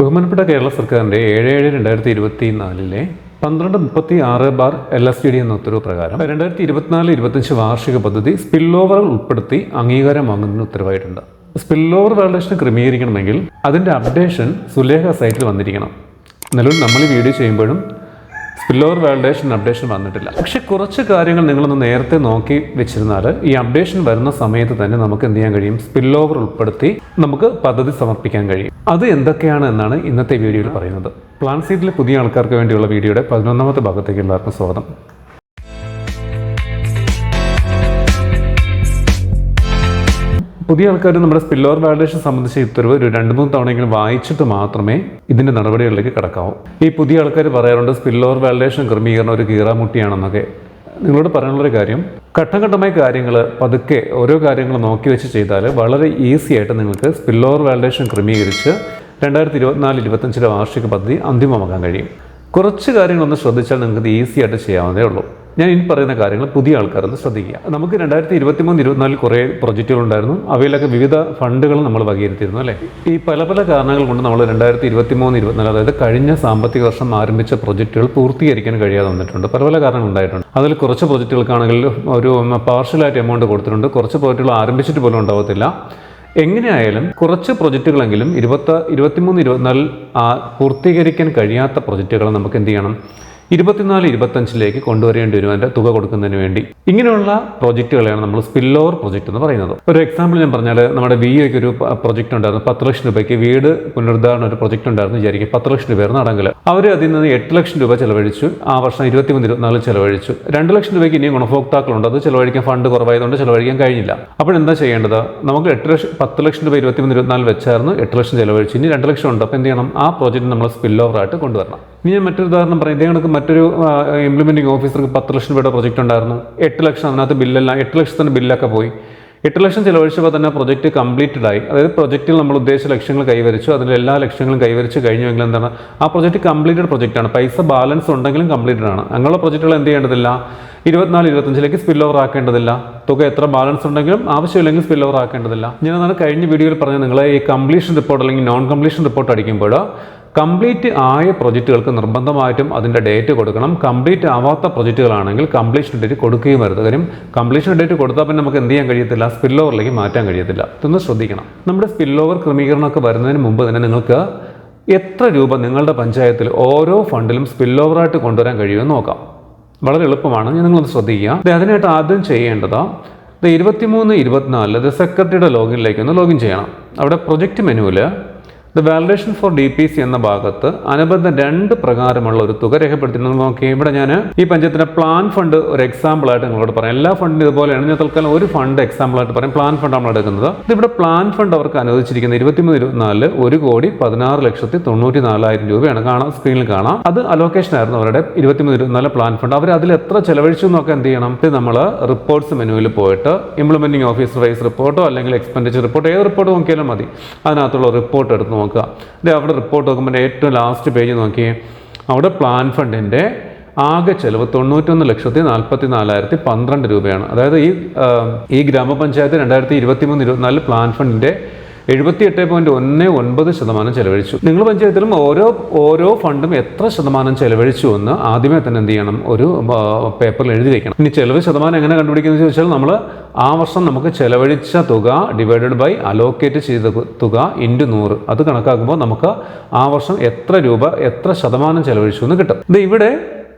ബഹുമാനപ്പെട്ട കേരള സർക്കാരിന്റെ ഏഴ് ഏഴ് രണ്ടായിരത്തി ഇരുപത്തി നാലിലെ പന്ത്രണ്ട് മുപ്പത്തി ആറ് bar L S D D എന്ന ഉത്തരവ് പ്രകാരം രണ്ടായിരത്തി ഇരുപത്തിനാല് ഇരുപത്തഞ്ച് വാർഷിക പദ്ധതി സ്പിൽ ഓവറുകൾ ഉൾപ്പെടുത്തി അംഗീകാരം വാങ്ങുന്നതിന് ഉത്തരവായിട്ടുണ്ട്. സ്പിൽ ഓവർ വാലിഡേഷൻ ക്രമീകരിക്കണമെങ്കിൽ അതിന്റെ അപ്ഡേഷൻ സുലേഖ സൈറ്റിൽ വന്നിരിക്കണം. നിലവിൽ നമ്മൾ ഈ വീഡിയോ ചെയ്യുമ്പോഴും സ്പില്ലോവർ വാലിഡേഷൻ അപ്ഡേഷൻ വന്നിട്ടില്ല. പക്ഷെ കുറച്ച് കാര്യങ്ങൾ നിങ്ങളൊന്ന് നേരത്തെ നോക്കി വെച്ചിരുന്നാൽ ഈ അപ്ഡേഷൻ വരുന്ന സമയത്ത് തന്നെ നമുക്ക് എന്ത് ചെയ്യാൻ കഴിയും? സ്പില്ലോവർ ഉൾപ്പെടുത്തി നമുക്ക് പദ്ധതി സമർപ്പിക്കാൻ കഴിയും. അത് എന്തൊക്കെയാണ് എന്നാണ് ഇന്നത്തെ വീഡിയോയിൽ പറയുന്നത്. പ്ലാൻ സീറ്റിലെ പുതിയ ആൾക്കാർക്ക് വേണ്ടിയുള്ള വീഡിയോയുടെ പതിനൊന്നാമത്തെ ഭാഗത്തേക്ക് എല്ലാവർക്കും സ്വാഗതം. പുതിയ ആൾക്കാർ നമ്മുടെ സ്പില്ലോർ വാലിഡേഷൻ സംബന്ധിച്ച ഉത്തരവ് ഒരു രണ്ട് മൂന്ന് തവണയെങ്കിലും വായിച്ചിട്ട് മാത്രമേ ഇതിന്റെ നടപടികളിലേക്ക് കിടക്കാവൂ. ഈ പുതിയ ആൾക്കാർ പറയാറുണ്ട് സ്പില്ലോർ വാലിഡേഷൻ ക്രമീകരണം ഒരു കീറാമുട്ടിയാണെന്നൊക്കെ. നിങ്ങളോട് പറയാനുള്ളൊരു കാര്യം ഘട്ടം ഘട്ടമായി കാര്യങ്ങൾ പതുക്കെ ഓരോ കാര്യങ്ങൾ നോക്കി വെച്ച് ചെയ്താൽ വളരെ ഈസി ആയിട്ട് നിങ്ങൾക്ക് സ്പില്ലോർ വാലിഡേഷൻ ക്രമീകരിച്ച് രണ്ടായിരത്തി ഇരുപത്തിനാല് ഇരുപത്തഞ്ചിലെ വാർഷിക പദ്ധതി അന്തിമമാക്കാൻ കഴിയും. കുറച്ച് കാര്യങ്ങളൊന്ന് ശ്രദ്ധിച്ചാൽ നിങ്ങൾക്ക് ഈസി ആയിട്ട് ചെയ്യാവുന്നതേ ഉള്ളൂ. ഞാൻ ഇനി പറയുന്ന കാര്യങ്ങൾ പുതിയ ആൾക്കാരൊന്ന് ശ്രദ്ധിക്കുക. നമുക്ക് രണ്ടായിരത്തി ഇരുപത്തി മൂന്ന് ഇരുപത്തിനാലിൽ കുറേ പ്രൊജക്റ്റുകൾ ഉണ്ടായിരുന്നു. അവയിലൊക്കെ വിവിധ ഫണ്ടുകൾ നമ്മൾ വകയിരുത്തിയിരുന്നു അല്ലേ? ഈ പല പല കാരണങ്ങൾ കൊണ്ട് നമ്മൾ രണ്ടായിരത്തി ഇരുപത്തി മൂന്ന് ഇരുപത്തിനാല് അതായത് കഴിഞ്ഞ സാമ്പത്തിക വർഷം ആരംഭിച്ച പ്രൊജക്റ്റുകൾ പൂർത്തീകരിക്കാൻ കഴിയാതെ വന്നിട്ടുണ്ട്. പല പല കാരണങ്ങൾ ഉണ്ടായിട്ടുണ്ട്. അതിൽ കുറച്ച് പ്രൊജക്റ്റുകൾക്കാണെങ്കിൽ ഒരു പാർഷ്യലായിട്ട് എമൗണ്ട് കൊടുത്തിട്ടുണ്ട്. കുറച്ച് പ്രൊജക്റ്റുകൾ ആരംഭിച്ചിട്ട് പോലും ഉണ്ടാവത്തില്ല. എങ്ങനെയായാലും കുറച്ച് പ്രൊജക്റ്റുകളെങ്കിലും ഇരുപത്തി ഇരുപത്തിമൂന്ന് ഇരുപത്തിനാലിൽ പൂർത്തീകരിക്കാൻ കഴിയാത്ത പ്രൊജക്റ്റുകൾ നമുക്ക് എന്ത് ചെയ്യണം? ഇരുപത്തിനാല് ഇരുപത്തഞ്ചിലേക്ക് കൊണ്ടുവരേണ്ടി വരും അതിന്റെ തുക കൊടുക്കുന്നതിന് വേണ്ടി. ഇങ്ങനെയുള്ള പ്രോജക്റ്റുകളെയാണ് നമ്മൾ സ്പിൽ ഓവർ പ്രോജക്റ്റ് എന്ന് പറയുന്നത്. ഒരു എക്സാമ്പിൾ ഞാൻ പറഞ്ഞാൽ നമ്മുടെ വി എക്ക് ഒരു പ്രോജക്റ്റ് ഉണ്ടായിരുന്നു. പത്ത് ലക്ഷം രൂപയ്ക്ക് വീട് പുനരുദ്ധാരണ ഒരു പ്രോജക്റ്റ് ഉണ്ടായിരുന്നു വിചാരിക്കും. പത്ത് ലക്ഷം രൂപയായിരുന്നു അടങ്കൽ. അവർ അതിൽ നിന്ന് എട്ട് ലക്ഷം രൂപ ചിലവഴിച്ചു. ആ വർഷം ഇരുപത്തിമൂന്ന് ഇരുപത്തിനാല് ചിലവഴിച്ചു. രണ്ട് ലക്ഷം രൂപയ്ക്ക് ഇനിയും ഗുണഭോക്താക്കളുണ്ട്. അത് ചിലവഴിക്കാൻ ഫണ്ട് കുറവായതുകൊണ്ട് ചിലവഴിക്കാൻ കഴിഞ്ഞില്ല. അപ്പോൾ എന്താ ചെയ്യേണ്ടത്? നമുക്ക് എട്ട് ലക്ഷം പത്ത് ലക്ഷം രൂപ ഇരുപത്തിമൂന്ന് ഇരുപത്തിനാല് വെച്ചായിരുന്നു എട്ട് ലക്ഷം ചെലവഴിച്ചു. ഇനി രണ്ട് ലക്ഷം ഉണ്ട്. അപ്പോൾ എന്ത് ചെയ്യണം? ആ പ്രോജക്റ്റ് നമ്മൾ സ്പിൽ ഓവർ ആയിട്ട് കൊണ്ടുവരണം. ഇനി ഞാൻ മറ്റൊരു ഉദാഹരണം പറയാം. ഇതേ കണക്ക് മറ്റൊരു ഇംപ്ലിമെന്റിംഗ് ഓഫീസർക്ക് പത്ത് ലക്ഷം രൂപയുടെ പ്രൊജക്റ്റ് ഉണ്ടായിരുന്നു. എട്ട് ലക്ഷം അതിനകത്ത് ബില്ലെല്ലാം എട്ട് ലക്ഷത്തിന്റെ ബില്ലൊക്കെ പോയി. എട്ട് ലക്ഷം ചിലവഴിച്ചപ്പോൾ തന്നെ പ്രൊജക്റ്റ് കംപ്ലീറ്റഡ് ആയി. അതായത് പ്രൊജക്റ്റിൽ നമ്മൾ ഉദ്ദേശ ലക്ഷ്യങ്ങൾ കൈവരിച്ചു. അതിൽ എല്ലാ ലക്ഷ്യങ്ങളും കൈവരിച്ച് കഴിഞ്ഞുവെങ്കിൽ എന്താണ്? ആ പ്രൊജക്റ്റ് കംപ്ലീറ്റഡ് പ്രൊജക്റ്റാണ് പൈസ ബാലൻസ് ഉണ്ടെങ്കിലും കംപ്ലീറ്റഡ് ആണ്. അങ്ങനെയുള്ള പ്രൊജക്റ്റുകൾ എന്ത് ചെയ്യേണ്ടതില്ല? ഇരുപത്തിനാല് ഇരുപത്തഞ്ചിലേക്ക് സ്പിൽ ഓവർ ആക്കേണ്ടതില്ല. തുക എത്ര ബാലൻസ് ഉണ്ടെങ്കിലും ആവശ്യമില്ലെങ്കിൽ സ്പിൽ ഓവർ ആക്കേണ്ടതില്ല. ഞാൻ കഴിഞ്ഞ വീഡിയോയിൽ പറഞ്ഞത് നിങ്ങളെ ഈ കംപ്ലീഷൻ റിപ്പോർട്ട് അല്ലെങ്കിൽ നോൺ കംപ്ലീഷൻ റിപ്പോർട്ട് അടിക്കുമ്പോൾ കംപ്ലീറ്റ് ആയ പ്രൊജക്റ്റുകൾക്ക് നിർബന്ധമായിട്ടും അതിന്റെ ഡേറ്റ് കൊടുക്കണം. കംപ്ലീറ്റ് ആവാത്ത പ്രൊജക്റ്റുകളാണെങ്കിൽ കംപ്ലീഷൻ ഡേറ്റ് കൊടുക്കുകയും വരുത് കാര്യം കംപ്ലീഷൻ ഡേറ്റ് കൊടുത്താൽ പിന്നെ നമുക്ക് എന്ത് ചെയ്യാൻ കഴിയത്തില്ല? സ്പിൽ ഓവറിലേക്ക് മാറ്റാൻ കഴിയത്തില്ല. ഇതൊന്ന് ശ്രദ്ധിക്കണം. നമ്മുടെ സ്പിൽ ഓവർ ക്രമീകരണമൊക്കെ വരുന്നതിന് മുമ്പ് തന്നെ നിങ്ങൾക്ക് എത്ര രൂപ നിങ്ങളുടെ പഞ്ചായത്തിൽ ഓരോ ഫണ്ടിലും സ്പിൽ ഓവറായിട്ട് കൊണ്ടുവരാൻ കഴിയുമെന്ന് നോക്കാം. വളരെ എളുപ്പമാണ്. ഞാൻ നിങ്ങളൊന്ന് ശ്രദ്ധിക്കുക. അതിനായിട്ട് ആദ്യം ചെയ്യേണ്ടത് ഇരുപത്തിമൂന്ന് ഇരുപത്തിനാലിൽ സെക്രട്ടറിയുടെ ലോഗിനിലേക്ക് ഒന്ന് ലോഗിൻ ചെയ്യണം. അവിടെ പ്രൊജക്റ്റ് മെനുവിൽ the validation for D P C എന്ന ഭാഗത്ത് അനുബന്ധ രണ്ട് പ്രകാരമുള്ള ഒരു തുക രേഖപ്പെടുത്തി നിങ്ങൾ നോക്കി ഇവിടെ ഞാൻ ഈ പഞ്ചായത്തിന്റെ പ്ലാൻ ഫണ്ട് ഒരു എക്സാമ്പിൾ ആയിട്ട് നിങ്ങളോട് പറയാം. എല്ലാ ഫണ്ടും ഇതുപോലെയാണ്. ഞാൻ തൽക്കാലം ഒരു ഫണ്ട് എക്സാമ്പിൾ ആയിട്ട് പറയും. പ്ലാൻ ഫണ്ട് നമ്മൾ എടുക്കുന്നത്. ഇതിവിടെ പ്ലാൻ ഫണ്ട് അവർക്ക് അനുവദിച്ചിരിക്കുന്നത് ഇരുപത്തിമൂന്ന് ഇരുപത്തിനാലിൽ ഒരു കോടി പതിനാറ് ലക്ഷത്തി തൊണ്ണൂറ്റി നാലായിരം രൂപയാണ്. കാണാം സ്ക്രീനിൽ കാണാം. അത് അലോക്കേഷൻ ആയിരുന്നു അവരുടെ ഇരുപത്തിമൂന്ന് ഇരുപത്തിനാല് പ്ലാൻ ഫണ്ട് അവർ അതിൽ എത്ര ചെലവഴിച്ചു എന്നൊക്കെ എന്ത് ചെയ്യണം? ഇത് നമ്മൾ റിപ്പോർട്ട്സ് മെനുവിൽ പോയിട്ട് ഇംപ്ലിമെന്റിംഗ് ഓഫീസർ വൈസ് റിപ്പോർട്ടോ അല്ലെങ്കിൽ എക്സ്പെൻഡിച്ചർ റിപ്പോർട്ടോ ഏത് റിപ്പോർട്ട് നോക്കിയാലും മതി. അതിനകത്തുള്ള റിപ്പോർട്ട് എടുത്ത് നോക്കുക. ഇത് അവിടെ റിപ്പോർട്ട് നോക്കുമ്പോൾ ഏറ്റവും ലാസ്റ്റ് പേജ് നോക്കി അവിടെ പ്ലാൻ ഫണ്ടിന്റെ ആകെ ചെലവ് തൊണ്ണൂറ്റൊന്ന് ലക്ഷത്തി നാൽപ്പത്തി നാലായിരത്തി പന്ത്രണ്ട് രൂപയാണ്. അതായത് ഈ ഈ ഗ്രാമപഞ്ചായത്ത് രണ്ടായിരത്തി ഇരുപത്തി മൂന്ന് ഇരുപത്തിനാല് പ്ലാൻ ഫണ്ടിന്റെ എഴുപത്തി എട്ട് പോയിന്റ് ഒന്ന് ഒൻപത് ശതമാനം ചെലവഴിച്ചു. നിങ്ങൾ പഞ്ചായത്തിലും ഓരോ ഓരോ ഫണ്ടും എത്ര ശതമാനം ചെലവഴിച്ചു എന്ന് ആദ്യമേ തന്നെ എന്ത് ചെയ്യണം? ഒരു പേപ്പറിൽ എഴുതി വെക്കണം. ഇനി ചെലവ് ശതമാനം എങ്ങനെ കണ്ടുപിടിക്കുന്നത് ചോദിച്ചാൽ നമ്മൾ ആ വർഷം നമുക്ക് ചെലവഴിച്ച തുക ഡിവൈഡഡ് ബൈ അലോക്കേറ്റ് ചെയ്ത തുക ഇന്റു നൂറ്. അത് കണക്കാക്കുമ്പോൾ നമുക്ക് ആ വർഷം എത്ര രൂപ എത്ര ശതമാനം ചെലവഴിച്ചു എന്ന് കിട്ടും. ഇത് ഇവിടെ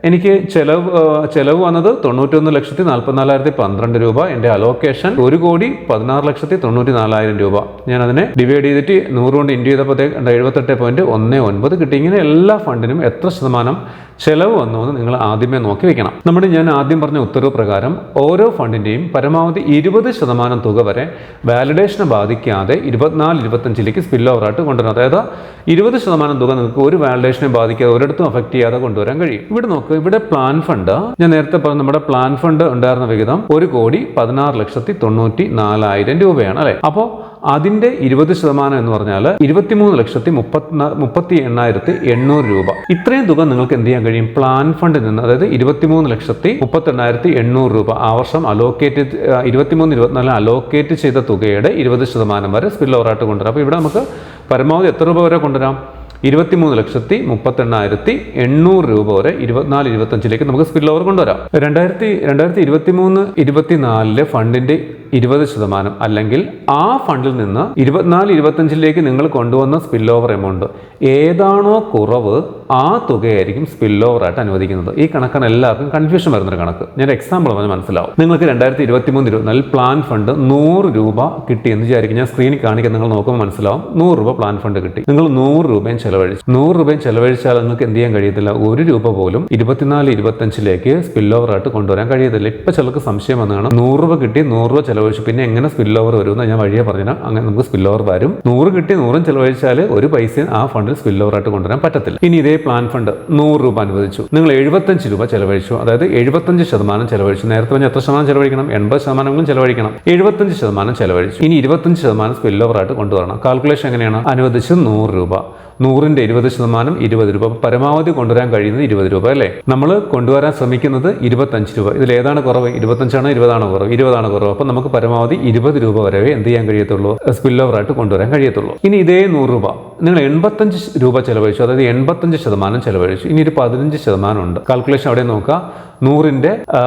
എനിക്ക് ചെലവ് ചെലവ് വന്നത് തൊണ്ണൂറ്റൊന്ന് ലക്ഷത്തി നാൽപ്പത്തിനാലായിരത്തി പന്ത്രണ്ട് രൂപ. എന്റെ അലോക്കേഷൻ ഒരു കോടി പതിനാറ് ലക്ഷത്തി തൊണ്ണൂറ്റി നാലായിരം രൂപ. ഞാൻ അതിനെ ഡിവൈഡ് ചെയ്തിട്ട് നൂറ് കൊണ്ട് ഇന്റു ചെയ്തപ്പോഴത്തേക്ക് എഴുപത്തെട്ട് പോയിന്റ് ഒന്ന് ഒൻപത് കിട്ടി. ഇങ്ങനെ എല്ലാ ഫണ്ടിനും എത്ര ശതമാനം ചെലവ് വന്നു എന്ന് നിങ്ങൾ ആദ്യമേ നോക്കി വെക്കണം. നമ്മുടെ ഞാൻ ആദ്യം പറഞ്ഞ ഉത്തരവ് പ്രകാരം ഓരോ ഫണ്ടിന്റെയും പരമാവധി ഇരുപത് ശതമാനം തുക വരെ വാലിഡേഷനെ ബാധിക്കാതെ ഇരുപത്തിനാല് ഇരുപത്തഞ്ചിലേക്ക് സ്പിൽ ഓവറായിട്ട് കൊണ്ടുവരണം. അതായത് ഇരുപത് ശതമാനം തുക നിങ്ങൾക്ക് ഒരു വാലിഡേഷനെ ബാധിക്കാതെ ഒരിടത്തും അഫക്റ്റ് ചെയ്യാതെ കൊണ്ടുവരാൻ കഴിയും. ഇവിടെ നോക്ക് ഇവിടെ പ്ലാൻ ഫണ്ട് ഞാൻ നേരത്തെ പറഞ്ഞ നമ്മുടെ പ്ലാൻ ഫണ്ട് ഉണ്ടായിരുന്ന വിഹിതം ഒരു കോടി പതിനാറ് ലക്ഷത്തി തൊണ്ണൂറ്റി നാലായിരം രൂപയാണ് അല്ലേ? അപ്പോൾ അതിന്റെ ഇരുപത് ശതമാനം എന്ന് പറഞ്ഞാൽ ഇരുപത്തിമൂന്ന് ലക്ഷത്തി മുപ്പത്തി മുപ്പത്തി എണ്ണായിരത്തി എണ്ണൂറ് രൂപ. ഇത്രയും തുക നിങ്ങൾക്ക് എന്ത് ചെയ്യാൻ കഴിയും? പ്ലാൻ ഫണ്ടിൽ നിന്ന് അതായത് ഇരുപത്തിമൂന്ന് ലക്ഷത്തി മുപ്പത്തി എണ്ണായിരത്തി എണ്ണൂറ് രൂപ ആ വർഷം അലോക്കേറ്റ് ഇരുപത്തിമൂന്ന് ഇരുപത്തിനാല് അലോക്കേറ്റ് ചെയ്ത തുകയുടെ ഇരുപത് ശതമാനം വരെ സ്പിൽ ഓവറായിട്ട് കൊണ്ടുവരാം. അപ്പോൾ ഇവിടെ നമുക്ക് പരമാവധി എത്ര രൂപ വരെ കൊണ്ടുവരാം? ഇരുപത്തിമൂന്ന് ലക്ഷത്തി മുപ്പത്തെണ്ണായിരത്തി എണ്ണൂറ് രൂപ വരെ ഇരുപത്തിനാല് ഇരുപത്തഞ്ചിലേക്ക് നമുക്ക് സ്പിൽ ഓവർ കൊണ്ടുവരാം. രണ്ടായിരത്തി രണ്ടായിരത്തി ഇരുപത്തി മൂന്ന് ഇരുപത്തിനാലിലെ ഫണ്ടിന്റെ ഇരുപത് ശതമാനം അല്ലെങ്കിൽ ആ ഫണ്ടിൽ നിന്ന് ഇരുപത്തിനാല് ഇരുപത്തഞ്ചിലേക്ക് നിങ്ങൾ കൊണ്ടുവന്ന സ്പിൽ ഓവർ എമൗണ്ട് ഏതാണോ കുറവ് ആ തുകയായിരിക്കും സ്പിൽ ഓവർ ആയിട്ട് അനുവദിക്കുന്നത്. ഈ കണക്കാണ് എല്ലാവർക്കും കൺഫ്യൂഷൻ വരുന്നൊരു കണക്ക്. ഞാൻ എക്സാമ്പിൾ പറഞ്ഞ് മനസ്സിലാവും. നിങ്ങൾക്ക് രണ്ടായിരത്തി ഇരുപത്തി മൂന്ന് ഇരുപത്തിനാലിൽ പ്ലാൻ ഫണ്ട് നൂറ് രൂപ കിട്ടി എന്ന് വിചാരിക്കും. ഞാൻ സ്ക്രീനിൽ കാണിക്കാൻ നിങ്ങൾ നോക്കുമ്പോൾ മനസ്സിലാവും. നൂറ് രൂപ പ്ലാൻ ഫണ്ട് കിട്ടി. നിങ്ങൾ നൂറ് രൂപയും ചെലവഴിച്ചു നൂറ് രൂപയും ചെലവഴിച്ചാൽ നിങ്ങൾക്ക് എന്ത് ചെയ്യാൻ കഴിയത്തില്ല. ഒരു രൂപ പോലും ഇരുപത്തിനാല് ഇരുപത്തഞ്ചിലേക്ക് സ്പിൽ ഓവർ ആയിട്ട് കൊണ്ടുവരാൻ കഴിയത്തില്ല. ഇപ്പൊ ചിലർക്ക് സംശയം വന്നതാണ് നൂറ് രൂപ കിട്ടി നൂറ് രൂപ ചെലവഴിച്ചു. പിന്നെ എങ്ങനെ സ്പിൽ ഓവർ വരും എന്ന് ഞാൻ വഴിയെ പറഞ്ഞാൽ അങ്ങനെ നമുക്ക് സ്പിൽ ഓവർ വരും. നൂറ് കിട്ടി നൂറും ചെലവഴിച്ചാൽ ഒരു പൈസയും ആ ഫണ്ടിൽ സ്പിൽ ഓവർ ആയിട്ട് കൊണ്ടുവരാൻ പറ്റത്തില്ല. ഇനി ഇതേ പ്ലാൻ ഫണ്ട് നൂറ് രൂപ അനുവദിച്ചു. നിങ്ങൾ എഴുപത്തഞ്ച് രൂപ ചെലവഴിച്ചു. അതായത് എഴുപത്തഞ്ച് ശതമാനം ചെലവഴിച്ചു. നേരത്തെ പറഞ്ഞ എത്ര ശതമാനം ചെലവഴിക്കണം? എൺപത് ശതമാനമെങ്കിലും ചെലവഴിക്കണം. എഴുപത്തഞ്ച് ശതമാനം ചെലവഴിച്ചു. ഇനി ഇരുപത്തഞ്ച് ശതമാനം സ്പിൽ ഓവർ ആയിട്ട് കൊണ്ടുവരണം. കാൽക്കുലേഷൻ എങ്ങനെയാണ്? അനുവദിച്ചത് നൂറ് രൂപ. നൂറിന്റെ ഇരുപത് ശതമാനം ഇരുപത് രൂപ. പരമാവധി കൊണ്ടുവരാൻ കഴിയുന്നത് ഇരുപത് രൂപ അല്ലേ? നമ്മൾ കൊണ്ടുവരാൻ ശ്രമിക്കുന്നത് ഇരുപത്തഞ്ച് രൂപ. ഇതിൽ ഏതാണ് കുറവ്? ഇരുപത്തഞ്ചാണോ ഇരുപതാണോ കുറവ്? ഇരുപതാണ് കുറവ്. അപ്പോൾ നമുക്ക് പരമാവധി ഇരുപത് രൂപ വരെ എന്ത് ചെയ്യാൻ കഴിയത്തുള്ളൂ? സ്പിൽ ഓവർ ആയിട്ട് കൊണ്ടുവരാൻ കഴിയത്തുള്ളൂ. ഇനി ഇതേ നൂറ് രൂപ. നിങ്ങൾ എൺപത്തഞ്ച് രൂപ ചെലവഴിച്ചു. അതായത് എൺപത്തഞ്ച് ശതമാനം ചെലവഴിച്ചു. ഇനി ഒരു പതിനഞ്ച് ശതമാനം ഉണ്ട്. കാൽക്കുലേഷൻ അവിടെ നോക്കുക. നൂറിന്റെ ആ,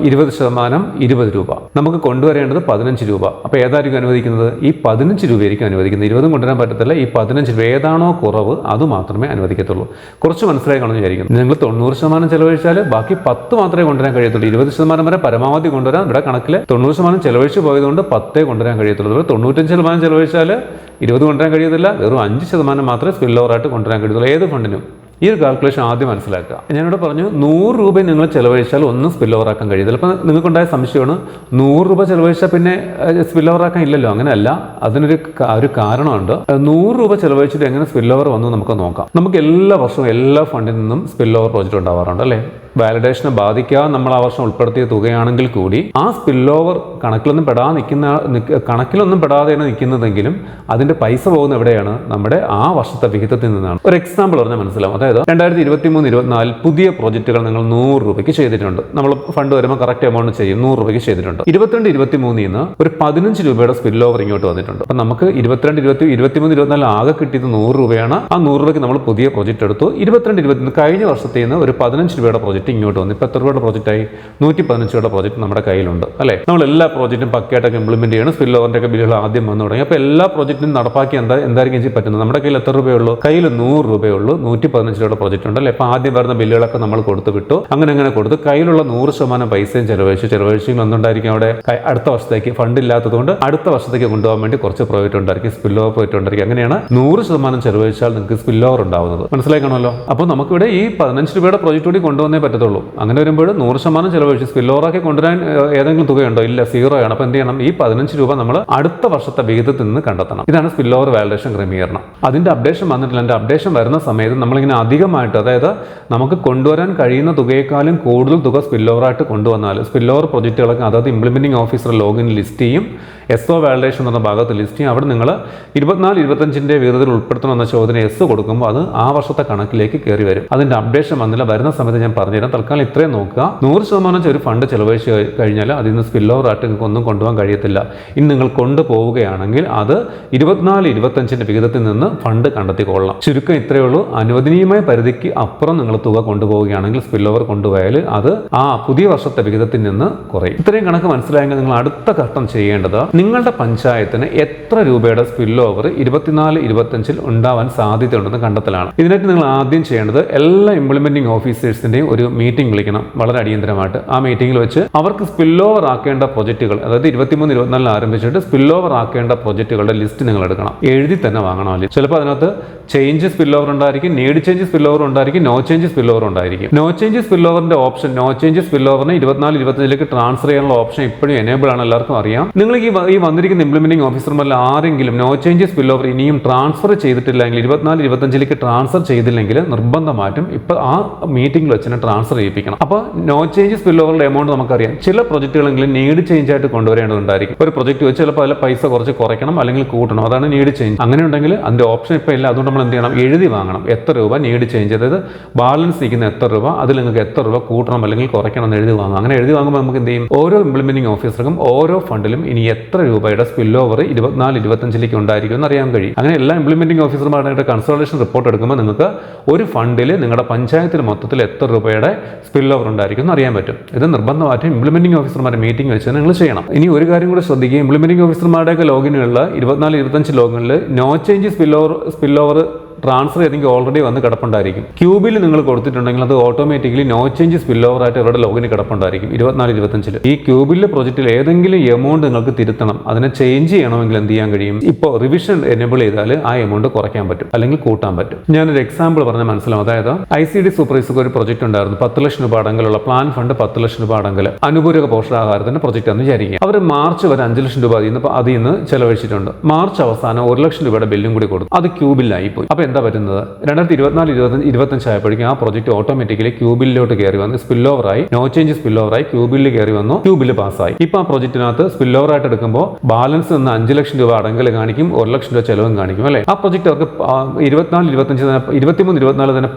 ഇരുപത് ശതമാനം ഇരുപത് രൂപ. നമുക്ക് കൊണ്ടുവരേണ്ടത് പതിനഞ്ച് രൂപ. അപ്പോൾ ഏതായിരിക്കും അനുവദിക്കുന്നത്? ഈ പതിനഞ്ച് രൂപയായിരിക്കും അനുവദിക്കുന്നത്. ഇരുപതും കൊണ്ടുവരാൻ പറ്റത്തില്ല. ഈ പതിനഞ്ച് രൂപ ഏതാണോ കുറവ് അത് മാത്രമേ അനുവദിക്കത്തുള്ളൂ. കുറച്ച് മനസ്സിലായി കാണുമെന്ന് വിചാരിക്കുന്നു. നിങ്ങൾ തൊണ്ണൂറ് ശതമാനം ചെലവഴിച്ചാൽ ബാക്കി പത്ത് മാത്രമേ കൊണ്ടുവരാൻ കഴിയത്തുള്ളൂ. ഇരുപത് ശതമാനം വരെ പരമാവധി കൊണ്ടുവരാൻ ഇവിടെ കണക്കിൽ തൊണ്ണൂറ് ശതമാനം ചെലവഴിച്ച് പോയതുകൊണ്ട് പത്തേ കൊണ്ടുവരാൻ കഴിയത്തുള്ളൂ. തൊണ്ണൂറ്റഞ്ച് ശതമാനം ചെലവഴിച്ചാൽ ഇരുപത് കൊണ്ടുവരാൻ കഴിയത്തില്ല. വെറും അഞ്ച് ശതമാനം മാത്രമേ സ്പിൽ ഓവറായിട്ട് കൊണ്ടുവരാൻ കഴിയത്തുള്ളൂ. ഏത് ഫണ്ടിനും ഈ ഒരു കാൽക്കുലേഷൻ ആദ്യം മനസ്സിലാക്കുക. ഞാനിവിടെ പറഞ്ഞു നൂറ് രൂപ നിങ്ങൾ ചിലവഴിച്ചാൽ ഒന്നും സ്പിൽ ഓവർ ആക്കാൻ കഴിയും. ചിലപ്പോൾ നിങ്ങൾക്കുണ്ടായ സംശയമാണ് നൂറ് രൂപ ചിലവഴിച്ചാൽ പിന്നെ സ്പിൽ ഓവർ ആക്കാൻ ഇല്ലല്ലോ. അങ്ങനെയല്ല. അതിനൊരു ഒരു കാരണമുണ്ട്. നൂറ് രൂപ ചിലവഴിച്ചിട്ട് എങ്ങനെ സ്പിൽ ഓവർ വന്നു നമുക്ക് നോക്കാം. നമുക്ക് എല്ലാ വർഷവും എല്ലാ ഫണ്ടിൽ നിന്നും സ്പിൽ ഓവർ പ്രോജക്റ്റ് ഉണ്ടാവാറുണ്ട് അല്ലേ? വാലിഡേഷനെ ബാധിക്കാതെ നമ്മൾ ആ വർഷം ഉൾപ്പെടുത്തിയ തുകയാണെങ്കിൽ കൂടി ആ സ്പിൽ ഓവർ കണക്കിലൊന്നും പെടാതെ നിൽക്കുന്ന കണക്കിലൊന്നും പെടാതെയാണ് നിൽക്കുന്നതെങ്കിലും അതിന്റെ പൈസ പോകുന്ന എവിടെയാണ്? നമ്മുടെ ആ വർഷത്തെ വിഹിതത്തിൽ നിന്നാണ്. ഒരു എക്സാമ്പിൾ പറഞ്ഞാൽ മനസ്സിലാവും. അതായത് രണ്ടായിരത്തി ഇരുപത്തി മൂന്ന് ഇരുപത്തിനാലിൽ പുതിയ പ്രോജക്റ്റുകൾ നിങ്ങൾ നൂറ് രൂപയ്ക്ക് ചെയ്തിട്ടുണ്ട്. നമ്മൾ ഫണ്ട് വരുമ്പോൾ കറക്റ്റ് എമൗണ്ട് ചെയ്യും നൂറ് രൂപയ്ക്ക് ചെയ്തിട്ടുണ്ട്. ഇരുപത്തിരണ്ട് ഇരുപത്തി മൂന്നിൽ നിന്ന് ഒരു പതിനഞ്ച് രൂപയുടെ സ്പിൽ ഓവർ ഇങ്ങോട്ട് വന്നിട്ടുണ്ട്. അപ്പം നമുക്ക് ഇരുപത്തിരണ്ട് ഇരുപത്തി ഇരുപത്തിമൂന്ന് ഇരുപത്തിനാല് ആകെ കിട്ടിയത് നൂറ് രൂപയാണ്. ആ നൂറ് രൂപയ്ക്ക് നമ്മൾ പുതിയ പ്രോജക്റ്റ് എടുത്തു. ഇരുപത്തിരണ്ട് ഇരുപത്തി കഴിഞ്ഞ വർഷത്തിൽ നിന്ന് ഒരു പതിനഞ്ച് രൂപയുടെ പ്രോജക്റ്റ് ഇങ്ങോട്ട് വന്നു. ഇപ്പം എത്ര രൂപയുടെ പ്രോജക്റ്റായി നൂറ്റി പതിനഞ്ച് രൂപയുടെ പ്രോജക്റ്റ് നമ്മുടെ കയ്യിലുണ്ട്. അല്ലേ? നമ്മൾ എല്ലാ പ്രോജക്റ്റും പക്കയായിട്ടൊക്കെ ഇംപ്ലിമെന്റ് ചെയ്യണം. സ്പിൽ ഓവറിന്റെ ഒക്കെ ബില്ലുകൾ ആദ്യം വന്നു തുടങ്ങി. അപ്പോൾ എല്ലാ പ്രോജക്റ്റിനും നടപ്പാക്കി എന്താ എന്തായിരിക്കും പറ്റുന്നത്? നമ്മുടെ കയ്യിൽ എത്ര രൂപയുള്ളൂ കയ്യിൽ നൂറ് രൂപയുള്ളൂ നൂറ്റി പതിനഞ്ച് രൂപയുടെ പ്രോജക്റ്റ് ഉണ്ട് അല്ലേ അപ്പോൾ ആദ്യം വരുന്ന ബില്ലുകളൊക്കെ നമ്മൾ കൊടുത്തു വിട്ടു. അങ്ങനെ അങ്ങനെ കൊടുത്ത്. കയ്യിലുള്ള നൂറ് ശതമാനം പൈസയും ചെലവഴിച്ചു. ചെലവഴിച്ചെങ്കിൽ എന്തുണ്ടായിരിക്കും അവിടെ? അടുത്ത വർഷത്തേക്ക് ഫണ്ട് ഇല്ലാത്തതുകൊണ്ട് അടുത്ത വർഷത്തേക്ക് കൊണ്ടുപോകാൻ വേണ്ടി കുറച്ച് പ്രോജക്റ്റ് ഉണ്ടായിരിക്കും. സ്പിൽ ഓവർ പ്രോജക്റ്റ് ഉണ്ടായിരിക്കും. അങ്ങനെയാണ് നൂറ് ശതമാനം ചെലവഴിച്ചാൽ നിങ്ങൾക്ക് സ്പിൽ ഓവർ ഉണ്ടാവുന്നത്. മനസ്സിലായി കാണുമല്ലോ അപ്പോൾ നമുക്കിവിടെ ഈ പതിനഞ്ച് രൂപയുടെ പ്രോജക്റ്റ് കൂടി കൊണ്ടുവന്നേ പറ്റത്തുള്ളൂ. അങ്ങനെ വരുമ്പോൾ നൂറ് ശതമാനം ചെലവഴിച്ച് സ്പിൽ ഓവറാക്കി കൊണ്ടുവരാൻ ഏതെങ്കിലും തുകയുണ്ടോ? ഇല്ല സീറോ ആണ്. അപ്പോൾ എന്ത് ചെയ്യണം ഈ പതിനഞ്ച് രൂപ നമ്മൾ അടുത്ത വർഷത്തെ വിഹിതത്തിൽ നിന്ന് കണ്ടെത്തണം. ഇതാണ് സ്പിൽ ഓവർ വാലിഡേഷൻ ക്രമീകരണം. അതിന്റെ അപ്ഡേഷൻ വന്നിട്ടില്ല. അതിന്റെ അപ്ഡേഷൻ വരുന്ന സമയത്ത് നമ്മളിങ്ങനെ അധികമായിട്ട് അതായത് നമുക്ക് കൊണ്ടുവരാൻ കഴിയുന്ന തുകയെക്കാളും കൂടുതൽ തുക സ്പില്ലോവറായിട്ട് കൊണ്ടുവന്നാൽ സ്പില്ലോവർ പ്രൊജക്റ്റുകളൊക്കെ അതായത് ഇംപ്ലിമെന്റിംഗ് ഓഫീസർ ലോഗിൻ ലിസ്റ്റ് ചെയ്യും എസ് ഒ വാലിഡേഷൻ എന്ന ഭാഗത്ത് ലിസ്റ്റ് ചെയ്യും അവിടെ നിങ്ങൾ ഇരുപത്തിനാല് ഇരുപത്തഞ്ചിന്റെ വിധത്തിൽ ഉൾപ്പെടുത്തണമെന്ന ചോദ്യം എസ് കൊടുക്കുമ്പോൾ അത് ആ വർഷത്തെ കണക്കിലേക്ക് കയറി വരും. അതിന്റെ അപ്ഡേഷൻ വന്നില്ല വരുന്ന സമയത്ത് ഞാൻ പറഞ്ഞുതരാം. തൽക്കാലം ഇത്രയും നോക്കുക. നൂറ് ശതമാനം ഒരു ഫണ്ട് ചിലവഴിച്ച് കഴി- കഴിഞ്ഞാൽ അതിൽ നിന്ന് സ്പില്ലോവറായിട്ട് നിങ്ങൾക്ക് ഒന്നും കൊണ്ടുപോകാൻ കഴിയത്തില്ല. ഇനി നിങ്ങൾ കൊണ്ടുപോവുകയാണെങ്കിൽ അത് ഇരുപത്തിനാല് ഇരുപത്തഞ്ചിന്റെ വിഹിതത്തിൽ നിന്ന് ഫണ്ട് കണ്ടെത്തിക്കൊള്ളാം. ചുരുക്കം ഇത്രയേ ഉള്ളൂ. അനുവദനീയമായ അനുയോജ്യമായ പരിധിക്ക് അപ്പുറം നിങ്ങൾ തുക കൊണ്ടുപോവുകയാണെങ്കിൽ സ്പിൽ ഓവർ കൊണ്ടുപോയാൽ അത് ആ പുതിയ വർഷത്തെ വിഹിതത്തിൽ നിന്ന് കുറയും. ഇത്രയും കണക്ക് മനസ്സിലായെങ്കിൽ നിങ്ങൾ അടുത്ത ഘട്ടം ചെയ്യേണ്ടത് നിങ്ങളുടെ പഞ്ചായത്തിന് എത്ര രൂപയുടെ സ്പിൽ ഓവർ ഇരുപത്തിനാല് ഇരുപത്തഞ്ചിൽ ഉണ്ടാവാൻ സാധ്യതയുണ്ടെന്ന് കണ്ടെത്തലാണ്. ഇതിനായിട്ട് നിങ്ങൾ ആദ്യം ചെയ്യേണ്ടത് എല്ലാ ഇംപ്ലിമെന്റിംഗ് ഓഫീസേഴ്സിന്റെയും ഒരു മീറ്റിംഗ് വിളിക്കണം. വളരെ അടിയന്തരമായിട്ട്. ആ മീറ്റിംഗിൽ വെച്ച് അവർക്ക് സ്പിൽ ഓവർ ആക്കേണ്ട പ്രൊജക്റ്റുകൾ അതായത് ഇരുപത്തിമൂന്ന് ഇരുപത്തിനാലിൽ ആരംഭിച്ചിട്ട് സ്പിൽ ഓവർ ആക്കേണ്ട പ്രൊജക്റ്റുകളുടെ ലിസ്റ്റ് നിങ്ങൾ എടുക്കണം. എഴുതി തന്നെ വാങ്ങണം അല്ലെങ്കിൽ ചിലപ്പോൾ അതിനകത്ത് ചേഞ്ച് സ്പിൽ ഓവർ ഉണ്ടായിരിക്കും നീഡ് ചേഞ്ച് സ്പിൽ ഓവർ ഉണ്ടായിരിക്കും നോ ചേഞ്ചസ് സ്പിൽ ഓവർ ഉണ്ടായിരിക്കും. നോ ചേഞ്ചസ് സ്പിൽ ഓവറിന്റെ ഓപ്ഷൻ നോ ചേഞ്ചസ് സ്പിൽ ഓവറിന് ഇരുപത്തിനാല് ഇരുപത്തഞ്ചിലേക്ക് ട്രാൻസ്ഫർ ചെയ്യാനുള്ള ഓപ്ഷൻ ഇപ്പോഴും എനേബിൾ ആണ് എല്ലാവർക്കും അറിയാം. നിങ്ങൾ ഈ വന്നിരിക്കുന്ന ഇംപ്ലിമെന്റിംഗ് ഓഫീസർമാരിൽ ആരെങ്കിലും നോ ചേഞ്ചസ് സ്പിൽ ഓവർ ഇനിയും ട്രാൻസ്ഫർ ചെയ്തിട്ടില്ലെങ്കിൽ ഇരുപത്തിനാല് ഇരുപത്തഞ്ചിലേക്ക് ട്രാൻസ്ഫർ ചെയ്തില്ലെങ്കിൽ നിർബന്ധമായിട്ടും ഇപ്പൊ ആ മീറ്റിംഗിൽ വെച്ച് തന്നെ ട്രാൻസ്ഫർ ചെയ്യിപ്പിക്കണം. അപ്പോൾ നോ ചേഞ്ചസ് സ്പിൽ ഓവറിന്റെ എമൗണ്ട് നമുക്കറിയാം. ചില പ്രൊജക്റ്റുകളെങ്കിലും നീഡ് ചേഞ്ച് ആയിട്ട് കൊണ്ടുവരേണ്ടതുണ്ടായിരിക്കും. ഒരു പ്രൊജക്റ്റ് വെച്ച് ചിലപ്പോൾ അതിൽ പൈസ കുറച്ച് കുറയ്ക്കണം അല്ലെങ്കിൽ കൂട്ടണം. അതാണ് നീഡ് ചേഞ്ച് അങ്ങനെ ഉണ്ടെങ്കിൽ അതിന്റെ ഓപ്ഷൻ ഇപ്പോൾ ഇല്ല. അതുകൊണ്ട് നമ്മൾ എന്ത് ചെയ്യണം? എഴുതി വാങ്ങണം. എത്ര രൂപ ചേഞ്ച് അതായത് ബാലൻസ് ഇരിക്കുന്ന എത്ര രൂപ അതിൽ നിങ്ങൾക്ക് എത്ര രൂപ കൂട്ടണം അല്ലെങ്കിൽ കുറയ്ക്കണം എന്ന് എഴുതി വാങ്ങാം. അങ്ങനെ എഴുതി വാങ്ങുമ്പോൾ നമുക്ക് എന്ത് ചെയ്യും? ഓരോ ഇംപ്ലിമെന്റിംഗ് ഓഫീസർക്കും ഓരോ ഫണ്ടിലും ഇനി എത്ര രൂപയുടെ സ്പിൽ ഓവർ ഇരുപത്തിനാല് ഇരുപത്തഞ്ചിലേക്ക് ഉണ്ടായിരിക്കും എന്ന് അറിയാൻ കഴിയും. അങ്ങനെ എല്ലാ ഇംപ്ലിമെന്റിംഗ് ഓഫീസർമാരുടെ കൺസൾട്ടേഷൻ റിപ്പോർട്ട് എടുക്കുമ്പോൾ നിങ്ങൾക്ക് ഒരു ഫണ്ടിൽ നിങ്ങളുടെ പഞ്ചായത്തിൽ മൊത്തത്തിൽ എത്ര രൂപയുടെ സ്പിൽ ഓവർ ഉണ്ടായിരിക്കും എന്ന് അറിയാൻ പറ്റും. ഇത് നിർബന്ധമായിട്ടും ഇംപ്ലിമെന്റിംഗ് ഓഫീസർമാരെ മീറ്റിംഗ് വെച്ച് നിങ്ങൾ ചെയ്യണം. ഇനി ഒരു കാര്യം കൂടി ശ്രദ്ധിക്കുക. ഇംപ്ലിമെന്റിംഗ് ഓഫീസർമാരുടെയൊക്കെ ലോഗിനുള്ള ഇരുപത്തിനാല് ഇരുപത്തഞ്ച് ലോഗിനിൽ no change spill over spill over transfer ചെയ്തെങ്കിൽ ഓൾറെഡി വന്ന് കിടപ്പുണ്ടായിരിക്കും. ക്യൂബിൽ നിങ്ങൾ കൊടുത്തിട്ടുണ്ടെങ്കിൽ അത് automatically no change spill over ആയിട്ട് ഇവരുടെ ലോഗിന് കിടപ്പുണ്ടായിരിക്കും. ഇരുപത്തിനാല് ഇരുപത്തഞ്ചിൽ ഈ ക്യൂബിലെ പ്രോജക്റ്റിൽ ഏതെങ്കിലും എമൗണ്ട് നിങ്ങൾക്ക് തിരുത്തണം. അതിനെ ചേഞ്ച് ചെയ്യണമെങ്കിൽ എന്ത് ചെയ്യാൻ കഴിയും? ഇപ്പോൾ റിവിഷൻ എനേബിൾ ചെയ്താൽ ആ എമൗണ്ട് കുറയ്ക്കാൻ പറ്റും. അല്ലെങ്കിൽ കൂട്ടാൻ പറ്റും. ഞാനൊരു എക്സാമ്പിൾ പറഞ്ഞ മനസ്സിലാവും. അതായത് ഐ സി ഡി സൂപ്പർവൈസർക്ക് ഒരു പ്രൊജക്ട് ഉണ്ടായിരുന്നു. പത്ത് ലക്ഷം രൂപ അടങ്കലുള്ള പ്ലാൻ ഫണ്ട് പത്ത് ലക്ഷം രൂപ അടങ്കൽ അനുപൂരക പോഷകാഹാരത്തിന്റെ പ്രൊജക്ട് എന്ന് വിചാരിക്കുക. അവർ മാർച്ച് വരെ അഞ്ച് ലക്ഷം രൂപ അതിൽ നിന്ന് അതിൽ നിന്ന് ചെലവഴിച്ചിട്ടുണ്ട്. മാർച്ച് അവസാനം ഒരു ലക്ഷം രൂപയുടെ ബില്ലും കൂടി കൊടുത്തു. അത് ക്യൂബിലായി പോയി അപ്പോൾ എന്താ പറ്റുന്നത്? രണ്ടായിരത്തി ഇരുപത്തിനാല് ഇരുപത്തഞ്ച് ഇരുപത്തഞ്ച് ആയപ്പോഴേക്കും ആ പ്രോജക്റ്റ് ഓട്ടോമാറ്റിക്കലി ക്യൂബിലോട്ട് കയറി വന്ന് സ്പിൽ ഓവറായി നോ ചേഞ്ച് സ്പിൽ ഓവറായി ക്യൂബിൽ കയറി വന്നു ക്യൂബിൽ പാസ്സായി ഇപ്പൊ ആ പ്രോജക്റ്റിനകത്ത് സ്പിൽ ഓവർ ആയിട്ട് എടുക്കുമ്പോൾ ബാലൻസ് നിന്ന് അഞ്ച് ലക്ഷം രൂപ അടങ്കൽ കാണിക്കും ഒരു ലക്ഷം രൂപ ചെലവും കാണിക്കും അല്ലേ? ആ പ്രോജക്റ്റ് അവർക്ക് ഇരുപത്തിനാല് ഇരുപത്തഞ്ച് തന്നെ ഇരുപത്തിമൂന്ന് ഇരുപത്തിനാല് തന്നെ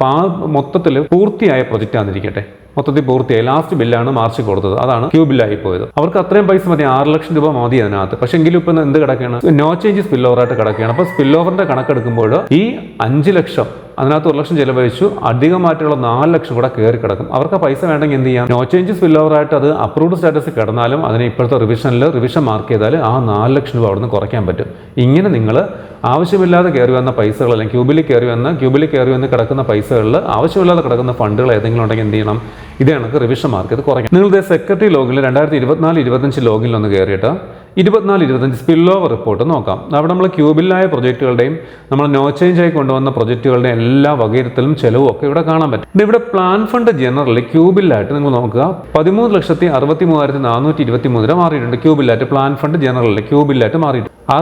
മൊത്തത്തിൽ പൂർത്തിയായ പ്രോജക്റ്റ് ആണെന്നിരിക്കട്ടെ മൊത്തത്തിൽ പൂർത്തിയായി. ലാസ്റ്റ് ബില്ലാണ് മാർച്ച് കൊടുത്തത്. അതാണ് ക്യൂ ബില്ലായി പോയത്. അവർക്ക് അത്രയും പൈസ മതി. ആറ് ലക്ഷം രൂപ മതി അതിനകത്ത്. പക്ഷേ എങ്കിലും ഇപ്പം എന്ത് കിടക്കുകയാണ് നോ ചേഞ്ച് സ്പിൽ ഓവറായിട്ട് കിടക്കുകയാണ് അപ്പോൾ സ്പിൽ ഓവറിന്റെ കണക്കെടുക്കുമ്പോൾ ഈ അഞ്ച് ലക്ഷം അതിനകത്ത് ഒരു ലക്ഷം ചിലവഴിച്ചു. അധികമായിട്ടുള്ള നാല് ലക്ഷം കൂടെ കയറി കിടക്കും. അവർക്ക് പൈസ വേണ്ടെങ്കിൽ എന്ത് ചെയ്യാം? നോ ചേഞ്ചസ് സ്പിൽ ഓവറായിട്ട് അത് അപ്രൂവ്ഡ് സ്റ്റാറ്റസ് കിടന്നാലും അതിനെ ഇപ്പോഴത്തെ റിവിഷനിൽ റിവിഷൻ മാർക്ക് ചെയ്താൽ ആ നാല് ലക്ഷം രൂപ അവിടുന്ന് കുറയ്ക്കാൻ പറ്റും. ഇങ്ങനെ നിങ്ങൾ ആവശ്യമില്ലാതെ കയറി വന്ന പൈസകൾ അല്ലെങ്കിൽ ക്യൂബിൽ കയറി വന്ന ക്യൂബിലി കയറി വന്ന് കിടക്കുന്ന പൈസകളിൽ ആവശ്യമില്ലാതെ കിടക്കുന്ന ഫണ്ടുകൾ ഏതെങ്കിലും ഉണ്ടെങ്കിൽ എന്ത് ചെയ്യണം? ഇത് കണക്ക് റിവിഷൻ മാർക്ക് ഇത് കുറയ്ക്കാം നിങ്ങളുടെ സെക്രട്ടറി ലോഗിൽ രണ്ടായിരത്തി ഇരുപത്തിനാല് ഇരുപത്തഞ്ച് ലോഗിൽ ഒന്ന് കയറിയിട്ട് ഇരുപത്തിനാല് ഇരുപത്തഞ്ച് സ്പിൽ ഓവർ റിപ്പോർട്ട് നോക്കാം. അവിടെ നമ്മൾ ക്യൂബിലായ പ്രൊജക്റ്റുകളുടെയും നമ്മൾ നോ ചേഞ്ച് ആയി കൊണ്ടുവന്ന പ്രൊജക്റ്റുകളുടെയും എല്ലാ വകയിരുത്തലും ചെലവും ഒക്കെ ഇവിടെ കാണാൻ പറ്റും. ഇവിടെ പ്ലാൻ ഫണ്ട് ജനറലി ക്യൂബിലായിട്ട് നിങ്ങൾ നോക്കുക. പതിമൂന്ന് ലക്ഷത്തി അറുപത്തി മൂവായിരത്തി നാനൂറ്റി ഇരുപത്തി മൂന്ന് രൂപ മാറിയിട്ടുണ്ട് ക്യൂബിലായിട്ട് പ്ലാൻ ഫണ്ട് ജനറലിൽ ക്യൂബിലായിട്ട് മാറിയിട്ടുണ്ട് ആ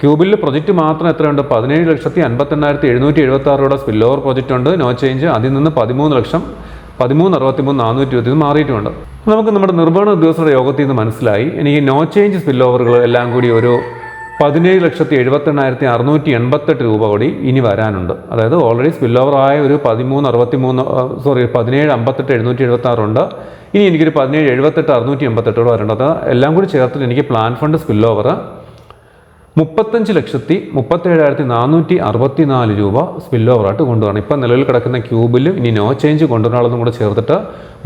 ക്യൂബിൽ പ്രൊജക്റ്റ് മാത്രം എത്രയുണ്ട്? പതിനേഴ് ലക്ഷത്തി അൻപത്തെണ്ണായിരത്തി എഴുന്നൂറ്റി എഴുപത്തി ആറോടെ സ്പിൽ ഓവർ പ്രൊജക്റ്റ് ഉണ്ട്. നോ ചേഞ്ച് അതിൽ നിന്ന് പതിമൂന്ന് ലക്ഷം പതിമൂന്ന് അറുപത്തി മൂന്ന് നാനൂറ്റി ഇരുപത്തി മാറിയിട്ടുമുണ്ട്. നമുക്ക് നമ്മുടെ നിർവഹണ ഉദ്യോഗസ്ഥരുടെ യോഗത്തിൽ നിന്ന് മനസ്സിലായി. എനിക്ക് നോ ചേഞ്ച് സ്പിൽ ഓവറുകൾ എല്ലാം കൂടി ഒരു പതിനേഴ് ലക്ഷത്തി എഴുപത്തെണ്ണായിരത്തി അറുന്നൂറ്റി എൺപത്തെട്ട് രൂപ കൂടി ഇനി വരാനുണ്ട്. അതായത് ഓൾറെഡി സ്പിൽ ഓവർ ആയ ഒരു പതിമൂന്ന് അറുപത്തി മൂന്ന് സോറി പതിനേഴ് അമ്പത്തെട്ട് എഴുന്നൂറ്റി എഴുപത്തി ആറുണ്ട് ഇനി എനിക്കൊരു പതിനേഴ് എഴുപത്തെട്ട് അറുന്നൂറ്റി എൺപത്തെട്ടോട് വരേണ്ടത്. എല്ലാം കൂടി ചേർത്തിട്ട് എനിക്ക് പ്ലാൻ ഫണ്ട് സ്പിൽ ഓവർ മുപ്പത്തഞ്ച് ലക്ഷത്തി മുപ്പത്തേഴായിരത്തി നാനൂറ്റി അറുപത്തി നാല് രൂപ സ്പിൽ ഓവറായിട്ട് കൊണ്ടുവരണം. ഇപ്പം നിലവിൽ കിടക്കുന്ന ക്യൂബിൽ ഇനി നോ ചേഞ്ച് കൊണ്ടുവരാനുള്ളതും കൂടെ ചേർത്തിട്ട്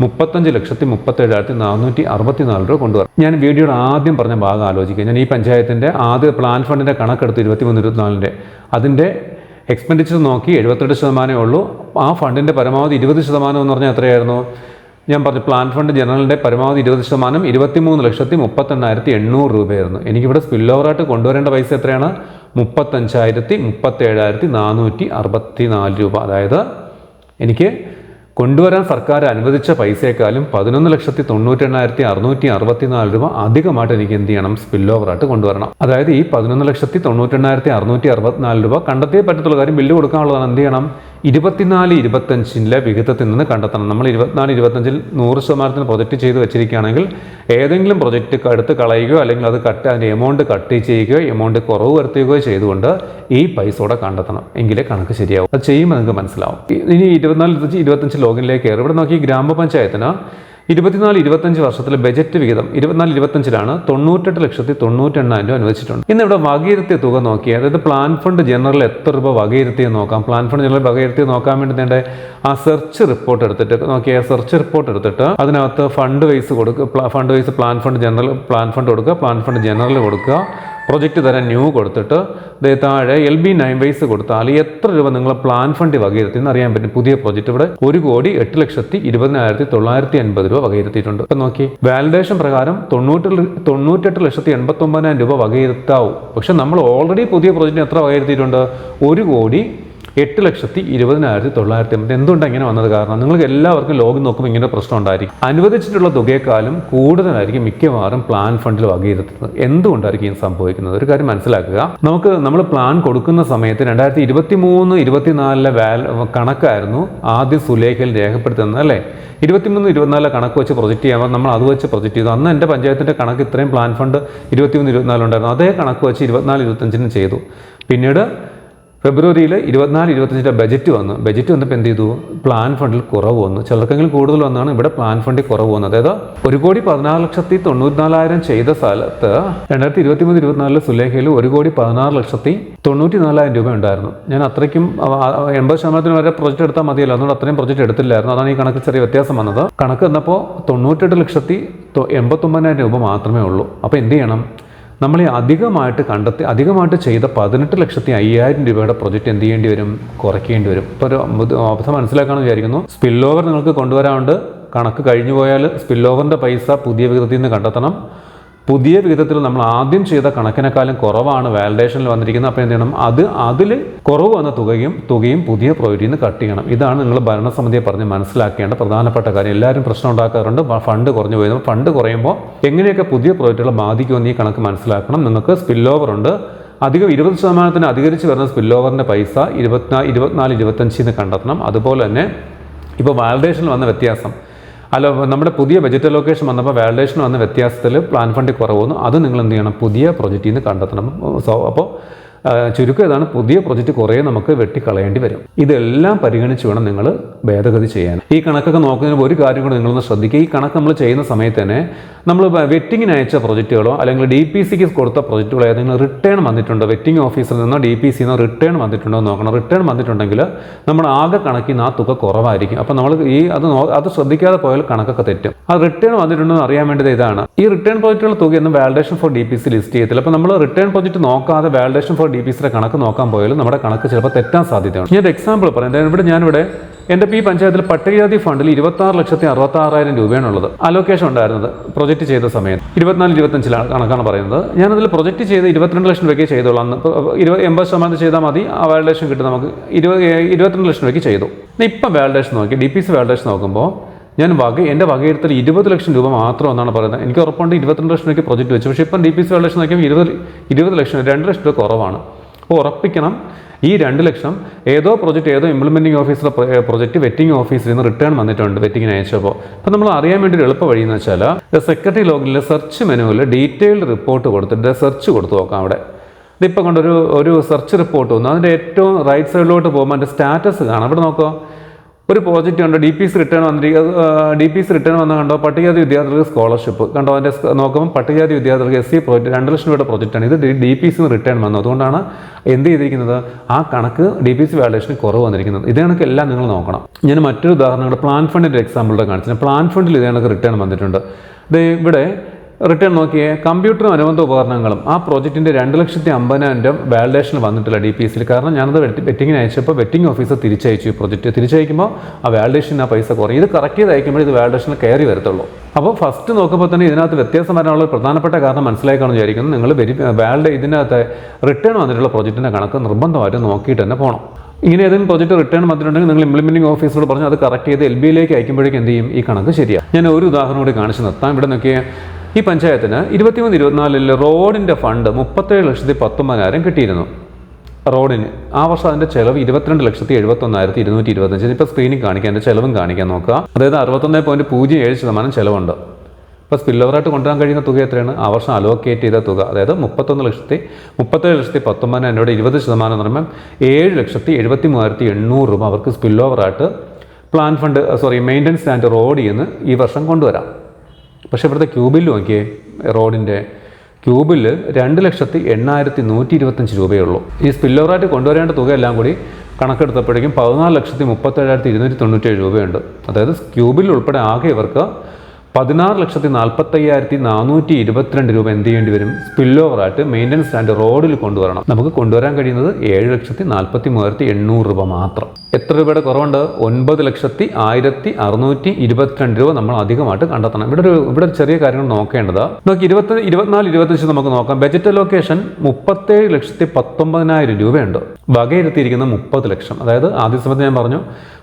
മുപ്പത്തഞ്ച് ലക്ഷത്തി മുപ്പത്തേഴായിരത്തി നാനൂറ്റി അറുപത്തി നാല് രൂപ കൊണ്ടുവരണം. ഞാൻ വീഡിയോയുടെ ആദ്യം പറഞ്ഞ ഭാഗം ആലോചിക്കുക ഞാൻ ഈ പഞ്ചായത്തിന്റെ ആദ്യ പ്ലാൻ ഫണ്ടിന്റെ കണക്കെടുത്ത് ഇരുപത്തിമൂന്ന് ഇരുപത്തിനാലിന്റെ അതിന്റെ എക്സ്പെൻഡിച്ചർ നോക്കി എഴുപത്തെട്ട് ശതമാനമേ ഉള്ളൂ. ആ ഫണ്ടിന്റെ പരമാവധി ഇരുപത് ശതമാനം എന്ന് പറഞ്ഞാൽ എത്രയായിരുന്നു? ഞാൻ പറഞ്ഞു പ്ലാൻ ഫണ്ട് ജനറലിന്റെ പരമാവധി ഇരുപത് ശതമാനം ഇരുപത്തിമൂന്ന് ലക്ഷത്തി മുപ്പത്തെണ്ണായിരത്തി എണ്ണൂറ് രൂപയായിരുന്നു. എനിക്കിവിടെ സ്പിൽ ഓവറായിട്ട് കൊണ്ടുവരേണ്ട പൈസ എത്രയാണ്? മുപ്പത്തഞ്ചായിരത്തി മുപ്പത്തേഴായിരത്തി നാനൂറ്റി അറുപത്തി നാല് രൂപ. അതായത് എനിക്ക് കൊണ്ടുവരാൻ സർക്കാർ അനുവദിച്ച പൈസയെക്കാളും പതിനൊന്ന് ലക്ഷത്തി തൊണ്ണൂറ്റെണ്ണായിരത്തി അറുന്നൂറ്റി അറുപത്തിനാല് രൂപ അധികമായിട്ട് എനിക്ക് എന്ത് ചെയ്യണം? സ്പിൽ ഓവറായിട്ട് കൊണ്ടുവരണം. അതായത് ഈ പതിനൊന്ന് ലക്ഷത്തി തൊണ്ണൂറ്റെണ്ണായിരത്തി അറുന്നൂറ്റി അറുപത്തിനാല് രൂപ കണ്ടെത്തിയേ പറ്റത്തുള്ള. കാര്യം ബില്ല് കൊടുക്കാനുള്ളതാണ്. എന്ത് ചെയ്യണം? ഇരുപത്തിനാല് ഇരുപത്തഞ്ചിലെ വിഹിതത്തിൽ നിന്ന് കണ്ടെത്തണം. നമ്മൾ ഇരുപത്തിനാല് ഇരുപത്തഞ്ചിൽ നൂറ് ശതമാനത്തിന് പ്രൊജക്റ്റ് ചെയ്ത് വെച്ചിരിക്കുകയാണെങ്കിൽ ഏതെങ്കിലും പ്രൊജക്റ്റ് എടുത്ത് കളയുകയോ അല്ലെങ്കിൽ അത് കട്ട് അതിന്റെ എമൗണ്ട് കട്ട് ചെയ്യുകയോ എമൗണ്ട് കുറവ് വരുത്തുകയോ ചെയ്തുകൊണ്ട് ഈ പൈസ കൂടെ കണ്ടെത്തണം. എങ്കിലേ കണക്ക് ശരിയാവും. അത് ചെയ്യുമ്പോൾ നിങ്ങൾക്ക് മനസ്സിലാവും. ഇനി ഇരുപത്തിനാല് ഇരുപത്തഞ്ച് ഇരുപത്തഞ്ച് ലോഗിനിലേക്ക് കയറി. ഇവിടെ നോക്കി ഗ്രാമപഞ്ചായത്തിന് ഇരുപത്തിനാല് ഇരുപത്തഞ്ച് വർഷത്തിലെ ബജറ്റ് വിഹിതം ഇരുപത്തിനാല് ഇരുപത്തഞ്ചിലാണ് തൊണ്ണൂറ്റെട്ട് ലക്ഷത്തി തൊണ്ണൂറ്റെണ്ണായിരം രൂപ അനുവദിച്ചിട്ടുണ്ട്. ഇന്ന് ഇവിടെ വകയിരുത്തിയ തുക നോക്കി അതായത് പ്ലാൻ ഫണ്ട് ജനറൽ എത്ര രൂപ വകയിരുത്തിയെന്ന് നോക്കാം. പ്ലാൻ ഫണ്ട് ജനറൽ വകയിരുത്തി നോക്കാൻ വേണ്ടി നേടെ ആ സെർച്ച് റിപ്പോർട്ട് എടുത്തിട്ട് നോക്കിയ സെർച്ച് റിപ്പോർട്ട് എടുത്തിട്ട് അതിനകത്ത് ഫണ്ട് വൈസ് കൊടുക്കുക fund wise plan fund general plan fund കൊടുക്കുക പ്ലാൻ ഫണ്ട് ജനറൽ കൊടുക്കുക പ്രൊജക്റ്റ് തരാൻ ന്യൂ കൊടുത്തിട്ട് താഴെ എൽ ബി നയൻ വൈസ് കൊടുത്താൽ എത്ര രൂപ നിങ്ങൾ പ്ലാൻ ഫണ്ട് വകയിരുത്തി എന്ന് അറിയാൻ പറ്റും. പുതിയ പ്രൊജക്റ്റ് ഇവിടെ ഒരു കോടി എട്ട് ലക്ഷത്തി ഇരുപതിനായിരത്തി തൊള്ളായിരത്തി അൻപത് രൂപ വകയിരുത്തിയിട്ടുണ്ട്. ഇപ്പം നോക്കി വാലിഡേഷൻ പ്രകാരം തൊണ്ണൂറ്റി തൊണ്ണൂറ്റെട്ട് ലക്ഷത്തി എൺപത്തി ഒമ്പതിനായിരം രൂപ വകയിരുത്താവും. പക്ഷെ നമ്മൾ ഓൾറെഡി പുതിയ പ്രൊജക്റ്റിന് എത്ര വകയിരുത്തിയിട്ടുണ്ട്? ഒരു കോടി എട്ട് ലക്ഷത്തി ഇരുപതിനായിരത്തി തൊള്ളായിരത്തി അമ്പത്. എന്തുകൊണ്ടാണ് അങ്ങനെ വന്നത് കാരണം? നിങ്ങൾക്ക് എല്ലാവർക്കും ലോഗിൻ നോക്കുമ്പോൾ ഇങ്ങനെ പ്രശ്നം ഉണ്ടായിരിക്കും. അനുവദിച്ചിട്ടുള്ള തുകയെക്കാളും കൂടുതലായിരിക്കും മിക്കവാറും പ്ലാൻ ഫണ്ടിൽ വകയിരുത്തുന്നത് എന്തുകൊണ്ടായിരിക്കും ഇത് സംഭവിക്കുന്നത്? ഒരു കാര്യം മനസ്സിലാക്കുക. നമുക്ക് നമ്മൾ പ്ലാൻ കൊടുക്കുന്ന സമയത്ത് രണ്ടായിരത്തി ഇരുപത്തി മൂന്ന് ഇരുപത്തിനാലിലെ വാൽ കണക്കായിരുന്നു ആദ്യം സുലേഖയിൽ രേഖപ്പെടുത്തുന്നത് അല്ലേ? ഇരുപത്തിമൂന്ന് ഇരുപത്തിനാലിലെ കണക്ക് വെച്ച് പ്രൊജക്റ്റ് ചെയ്യാൻ നമ്മൾ അത് വെച്ച് പ്രൊജക്റ്റ് ചെയ്തു. അന്ന് എന്റെ പഞ്ചായത്തിന്റെ കണക്ക് ഇത്രയും പ്ലാൻ ഫണ്ട് ഇരുപത്തിമൂന്ന് ഇരുപത്തിനാലുണ്ടായിരുന്നു അതേ കണക്ക് വെച്ച് ഇരുപത്തിനാല് ഇരുപത്തഞ്ചിനും ചെയ്തു. പിന്നീട് ഫെബ്രുവരിയിൽ ഇരുപത്തിനാല് ഇരുപത്തഞ്ചിന്റെ ബജറ്റ് വന്നു. ബജറ്റ് വന്നപ്പോൾ എന്ത് ചെയ്തു? പ്ലാൻ ഫണ്ടിൽ കുറവ് വന്നു. ചിലർക്കെങ്കിലും കൂടുതൽ വന്നാണ് ഇവിടെ പ്ലാൻ ഫണ്ടിൽ കുറവ് വന്നത് അതായത് ഒരു കോടി പതിനാറ് ലക്ഷത്തി തൊണ്ണൂറ്റിനാലായിരം ചെയ്ത സ്ഥലത്ത് രണ്ടായിരത്തി ഇരുപത്തി മൂന്ന് ഇരുപത്തിനാലിൽ സുലേഖയിൽ ഒരു കോടി പതിനാറ് ലക്ഷത്തി തൊണ്ണൂറ്റി നാലായിരം രൂപ ഉണ്ടായിരുന്നു. ഞാൻ അത്രയ്ക്കും എൺപത് ശതമാനത്തിന് വരെ പ്രൊജക്റ്റ് എടുത്താൽ മതിയല്ലോ. അതുകൊണ്ട് അത്രയും പ്രൊജക്റ്റ് എടുത്തില്ലായിരുന്നു. അതാണ് ഈ കണക്ക് ചെറിയ വ്യത്യാസം വന്നത്. കണക്ക് വന്നപ്പോൾ തൊണ്ണൂറ്റെട്ട് ലക്ഷത്തി എൺപത്തൊമ്പതിനായിരം രൂപ മാത്രമേ ഉള്ളൂ. അപ്പോൾ എന്ത് ചെയ്യണം? നമ്മൾ ഈ അധികമായിട്ട് കണ്ടെത്തി അധികമായിട്ട് ചെയ്ത പതിനെട്ട് ലക്ഷത്തി അയ്യായിരം രൂപയുടെ പ്രൊജക്റ്റ് എന്ത് ചെയ്യേണ്ടി വരും? കുറയ്ക്കേണ്ടി വരും. ഇപ്പോൾ ഒരു അവസ്ഥ മനസ്സിലാക്കാമെന്ന് വിചാരിക്കുന്നു. സ്പിൽ ഓവർ നിങ്ങൾക്ക് കൊണ്ടുവരാണ്ട് കണക്ക് കഴിഞ്ഞു പോയാൽ സ്പിൽ ഓവറിന്റെ പൈസ പുതിയ വിധത്തിൽ നിന്ന് കണ്ടെത്തണം. പുതിയ വിധത്തിൽ നമ്മൾ ആദ്യം ചെയ്ത കണക്കിനെക്കാളും കുറവാണ് വാലിഡേഷനിൽ വന്നിരിക്കുന്നത്. അപ്പോൾ എന്ത് ചെയ്യണം? അത് അതിൽ കുറവ് വന്ന തുകയും തുകയും പുതിയ പ്രോജക്റ്റിൽ നിന്ന് കട്ട് ചെയ്യണം. ഇതാണ് നിങ്ങൾ ഭരണസമിതിയെ പറഞ്ഞ് മനസ്സിലാക്കേണ്ട പ്രധാനപ്പെട്ട കാര്യം. എല്ലാവരും പ്രശ്നം ഉണ്ടാക്കാറുണ്ട്. ഫണ്ട് കുറഞ്ഞു പോയത് ഫണ്ട് കുറയുമ്പോൾ എങ്ങനെയൊക്കെ പുതിയ പ്രോജക്റ്റുകൾ ബാധിക്കുമെന്ന് ഈ കണക്ക് മനസ്സിലാക്കണം. നിങ്ങൾക്ക് സ്പിൽ ഓവർ ഉണ്ട്. അധികം ഇരുപത് ശതമാനത്തിന് അധികരിച്ച് വരുന്ന സ്പിൽ ഓവറിന്റെ പൈസ ഇരുപത്തിനാല് ഇരുപത്തിനാല് ഇരുപത്തഞ്ചിൽ നിന്ന് കണ്ടെത്തണം. അതുപോലെ തന്നെ ഇപ്പോൾ വാലിഡേഷനിൽ വന്ന വ്യത്യാസം. അല്ല നമ്മുടെ പുതിയ ബജറ്റ് ലൊക്കേഷൻ വന്നപ്പോൾ വാലിഡേഷൻ വന്ന വ്യത്യാസത്തിൽ പ്ലാൻ ഫണ്ട് കുറവ് അത് നിങ്ങൾ എന്ത് ചെയ്യണം? പുതിയ പ്രൊജക്റ്റിൽ നിന്ന് കണ്ടെത്തണം. സോ അപ്പോൾ ചുരുക്കം ഇതാണ് പുതിയ പ്രൊജക്റ്റ് കുറേ നമുക്ക് വെട്ടിക്കളയേണ്ടി വരും. ഇതെല്ലാം പരിഗണിച്ച് വേണം നിങ്ങൾ ഭേദഗതി ചെയ്യാൻ. ഈ കണക്കൊക്കെ നോക്കുന്നതിന് ഒരു കാര്യം കൂടെ നിങ്ങളൊന്ന് ശ്രദ്ധിക്കുക. ഈ കണക്ക് നമ്മൾ ചെയ്യുന്ന സമയത്ത് തന്നെ നമ്മൾ വെറ്റിങ്ങിന് അയച്ച പ്രൊജക്റ്റുകളോ അല്ലെങ്കിൽ ഡി പി സിക്ക് കൊടുത്ത പ്രൊജക്റ്റുകളോ ഏതെങ്കിലും റിട്ടേൺ വന്നിട്ടുണ്ടോ? വെറ്റിംഗ് ഓഫീസിൽ നിന്നോ ഡി പി സിന്നോ റിട്ടേൺ വന്നിട്ടുണ്ടോ എന്ന് നോക്കണം. റിട്ടേൺ വന്നിട്ടുണ്ടെങ്കിൽ നമ്മൾ ആകെ കണക്കിൽ നിന്ന് ആ തുക കുറവായിരിക്കും. അപ്പോൾ നമ്മൾ ഈ അത് അത് ശ്രദ്ധിക്കാതെ പോയാൽ കണക്കൊക്കെ തെറ്റും. ആ റിട്ടേൺ വന്നിട്ടുണ്ടോ എന്ന് അറിയാൻ വേണ്ടത് ഇതാണ്. ഈ റിട്ടേൺ പ്രൊജക്റ്റുകളുടെ തുകയൊന്നും validation for D P C list ചെയ്യത്തില്ല. അപ്പോൾ നമ്മൾ റിട്ടേൺ പ്രൊജക്റ്റ് നോക്കാതെ വാലിഡേഷൻ ഫോർ ഡി പി സിയുടെ കണക്ക് നോക്കാൻ പോയാലും നമ്മുടെ കണക്ക് ചിലപ്പോൾ തെറ്റാൻ സാധ്യതയുണ്ട്. ഞാൻ ഒരു എക്സാമ്പിൾ പറയാം. ഇവിടെ ഞാനിവിടെ എന്റെ പി പഞ്ചായത്തിൽ പട്ടികജാതി ഫണ്ടിൽ ഇരുപത്തി ആറ് ലക്ഷത്തി അറുപത്തി ആറായിരം രൂപയാണുള്ളത്. അലോക്കേഷൻ ഉണ്ടായിരുന്നത്. പ്രൊജക്റ്റ് ചെയ്ത സമയത്ത്. ഇരുപത്തിനാല് ഇരുപത്തഞ്ചിലാണ് കണക്കാണ് പറയുന്നത്. ഞാനതിൽ പ്രൊജക്റ്റ് ചെയ്ത് ഇരുപത്തിരണ്ട് ലക്ഷം രൂപയ്ക്ക് ചെയ്തോളാം. ഇരുപത് എൺപത് ശതമാനം ചെയ്താൽ മതി. ആ വാലിഡേഷൻ കിട്ടും നമുക്ക്. ഇരുപത് ഇരുപത്തിരണ്ട് ലക്ഷം രൂപയ്ക്ക് ചെയ്തു. ഇപ്പം വാലിഡേഷൻ നോക്കി ഡി പി സി വാലിഡേഷൻ നോക്കുമ്പോൾ ഞാൻ വക എന്റെ വകയിരുത്തൽ ഇരുപത് ലക്ഷം രൂപ മാത്രം എന്നാണ് പറയുന്നത്. എനിക്ക് ഉറപ്പുണ്ട് ഇരുപത്തിരണ്ട് ലക്ഷം രൂപയ്ക്ക് പ്രൊജക്റ്റ് വെച്ചു. പക്ഷേ ഇപ്പം ഡി പി സി വാലേഷൻ നോക്കിയാൽ ഇരുപത് ഇരുപത് ലക്ഷം രണ്ട് ലക്ഷം രൂപ കുറവാണ്. അപ്പോൾ ഉറപ്പിക്കണം ഈ രണ്ട് ലക്ഷം ഏതോ പ്രൊജക്റ്റ് ഏതോ ഇംപ്ലിമെന്റിംഗ് ഓഫീസിലെ പ്രൊജക്റ്റ് വെറ്റിംഗ് ഓഫീസിൽ നിന്ന് റിട്ടേൺ വന്നിട്ടുണ്ട് വെറ്റിങ്ങിന് അയച്ചപ്പോൾ. അപ്പോൾ നമ്മൾ അറിയാൻ വേണ്ടി ഒരു എളുപ്പ വഴി എന്ന് വെച്ചാൽ സെക്രട്ടറി ലോഗിലെ സെർച്ച് മെനുവിൽ ഡീറ്റെയിൽഡ് റിപ്പോർട്ട് കൊടുത്തിട്ട് സെർച്ച് കൊടുത്ത് നോക്കാം അവിടെ. ഇതിപ്പോൾ കൊണ്ടൊരു ഒരു സെർച്ച് റിപ്പോർട്ട് വന്നു. അതിന്റെ ഏറ്റവും റൈറ്റ് സൈഡിലോട്ട് പോകുമ്പോൾ അതിന്റെ സ്റ്റാറ്റസ് കാണാം. അവിടെ നോക്കുക ഒരു പ്രോജക്റ്റ് കണ്ടോ? ഡി പി സി റിട്ടേൺ വന്നിരിക്കുക ഡി പി സി റിട്ടേൺ വന്ന കണ്ടോ? പട്ടികജാതി വിദ്യാർത്ഥികൾക്ക് സ്കോളർഷിപ്പ് കണ്ടോ? അതിന്റെ നോക്കുമ്പോൾ പട്ടികജാതി വിദ്യാർത്ഥികൾക്ക് എസ് സി പ്രോജക്റ്റ് രണ്ട് ലക്ഷം രൂപയുടെ പ്രോജക്റ്റാണ് ഇത് ഡി പി സി റിട്ടേൺ വന്നു. അതുകൊണ്ടാണ് എന്ത് ചെയ്തിരിക്കുന്നത്? ആ കണക്ക് ഡി പി സി വാലുവേഷന് കുറവ് വന്നിരിക്കുന്നത്. ഇതേ കണക്ക് എല്ലാം നിങ്ങൾ നോക്കണം. ഞാൻ മറ്റൊരു ഉദാഹരണം പ്ലാൻ ഫണ്ടിന്റെ എക്സാമ്പിളുടെ കാണിച്ചു പ്ലാൻ ഫണ്ടിൽ ഇതേ കണക്ക് റിട്ടേൺ വന്നിട്ടുണ്ട്. ദേ ഇവിടെ റിട്ടേൺ നോക്കിയേ കമ്പ്യൂട്ടറും അനുബന്ധ ഉപകരണങ്ങളും ആ പ്രോജക്റ്റിന്റെ രണ്ട് ലക്ഷത്തി അമ്പതിനായിരം രൂപ വാലിഡേഷൻ വന്നിട്ടില്ല ഡി പി എസിൽ കാരണം ഞാനത് വെറ്റിങ്ങിന് അയച്ചപ്പോൾ വെറ്റിംഗ് ഓഫീസർ തിരിച്ചയച്ചു ഈ പ്രോജക്റ്റ് തിരിച്ചയക്കുമ്പോൾ ആ വാലിഡേഷൻ ആ പൈസ കുറയും. ഇത് കറക്റ്റ് ചെയ്ത് അയക്കുമ്പോൾ ഇത് വാലിഡേഷനിൽ കയറി വരത്തുള്ളൂ. അപ്പോൾ ഫസ്റ്റ് നോക്കുമ്പോൾ തന്നെ ഇതിനകത്ത് വ്യത്യാസം വരാനുള്ള പ്രധാനപ്പെട്ട കാരണം മനസ്സിലാക്കാണെന്ന് വിചാരിക്കുന്നു. നിങ്ങൾ വെരി വാലിഡ് ഇതിനകത്ത് റിട്ടേൺ വന്നിട്ടുള്ള പ്രോജക്റ്റിന്റെ കണക്ക് നിർബന്ധമായിട്ട് നോക്കിയിട്ട് തന്നെ പോകണം ഇങ്ങനെ ഏതെങ്കിലും പ്രോജക്റ്റ് റിട്ടേൺ വന്നിട്ടുണ്ടെങ്കിൽ നിങ്ങൾ ഇംപ്ലിമെന്റിംഗ് ഓഫീസറോട് പറഞ്ഞ് അത് കറക്റ്റ് ചെയ്ത് എൽ ബിയിലേക്ക് അയക്കുമ്പോഴേക്കും എന്ത് ചെയ്യും? ഈ കണക്ക് ശരിയാണ് ഞാൻ ഒരു ഉദാഹരണം കൂടി കാണിച്ചു നിർത്താം. ഇവിടെ നോക്കിയ ഈ പഞ്ചായത്തിന് ഇരുപത്തിമൂന്ന് ഇരുപത്തിനാലിൽ റോഡിന്റെ ഫണ്ട് മുപ്പത്തേഴ് ലക്ഷത്തി പത്തൊമ്പതിനായിരം കിട്ടിയിരുന്നു. റോഡിന് ആ വർഷം അതിന്റെ ചിലവ് ഇരുപത്തിരണ്ട് ലക്ഷത്തി എഴുപത്തൊന്നായിരത്തി ഇരുന്നൂറ്റി ഇരുപത്തഞ്ച് ഇപ്പോൾ സ്ക്രീനിൽ കാണിക്കാം അതിന്റെ ചിലവും കാണിക്കാൻ നോക്കുക അതായത് അറുപത്തൊന്ന് പോയിന്റ് പൂജ്യം ഏഴ് ശതമാനം ചിലവുണ്ട്. ഇപ്പോൾ സ്പില്ലോവറായിട്ട് കൊണ്ടുവരാൻ കഴിയുന്ന തുക എത്രയാണ്? ആ വർഷം അലോക്കേറ്റ് ചെയ്ത തുക അതായത് മുപ്പത്തൊന്ന് ലക്ഷത്തി മുപ്പത്തേഴ് ലക്ഷത്തി പത്തൊമ്പതിനായിരം രൂപയുടെ ഇരുപത് ശതമാനം എന്ന് പറയുമ്പോൾ ഏഴ് ലക്ഷത്തി എഴുപത്തി മൂവായിരത്തി എണ്ണൂറ് രൂപ അവർക്ക് സ്പില്ലോവറായിട്ട് plan fund sorry maintenance and road നിന്ന് ഈ വർഷം കൊണ്ടുവരാം. പക്ഷേ ഇവിടുത്തെ ക്യൂബിൽ നോക്കിയേ റോഡിന്റെ ക്യൂബിൽ രണ്ട് ലക്ഷത്തി എണ്ണായിരത്തി നൂറ്റി ഇരുപത്തഞ്ച് രൂപയേ ഉള്ളൂ. ഈ സ്പില്ലോറായിട്ട് കൊണ്ടുവരേണ്ട തുകയെല്ലാം കൂടി കണക്കെടുത്തപ്പോഴേക്കും പതിനാല് ലക്ഷത്തി മുപ്പത്തേഴായിരത്തി ഇരുന്നൂറ്റി തൊണ്ണൂറ്റേഴ് രൂപയുണ്ട്. അതായത് ക്യൂബിൽ ഉൾപ്പെടെ ആകെ ഇവർക്ക് പതിനാറ് ലക്ഷത്തി നാൽപ്പത്തയ്യായിരത്തി നാനൂറ്റി ഇരുപത്തിരണ്ട് രൂപ എന്ത് ചെയ്യേണ്ടി വരും? സ്പില്ലോവറായിട്ട് മെയിന്റനൻസ് ആൻഡ് റോഡിൽ കൊണ്ടുവരണം. നമുക്ക് കൊണ്ടുവരാൻ കഴിയുന്നത് ഏഴ് ലക്ഷത്തി നാൽപ്പത്തി മൂവായിരത്തി എണ്ണൂറ് രൂപ മാത്രം. എത്ര രൂപയുടെ കുറവുണ്ട്? ഒൻപത് ലക്ഷത്തി ആയിരത്തി അറുന്നൂറ്റി ഇരുപത്തിരണ്ട് രൂപ നമ്മൾ അധികമായിട്ട് കണ്ടെത്തണം. ഇവിടെ ഒരു ഇവിടെ ചെറിയ കാര്യങ്ങൾ നോക്കേണ്ടത്. നമുക്ക് ഇരുപത്തി ഇരുപത്തിനാല് ഇരുപത്തഞ്ച് നമുക്ക് നോക്കാം. ബജറ്റ് ലൊക്കേഷൻ മുപ്പത്തേഴ് ലക്ഷത്തി പത്തൊമ്പതിനായിരം രൂപയുണ്ട്. വകയിരുത്തിയിരിക്കുന്ന മുപ്പത് ലക്ഷം. അതായത് ആദ്യ സമയത്ത് ഞാൻ പറഞ്ഞു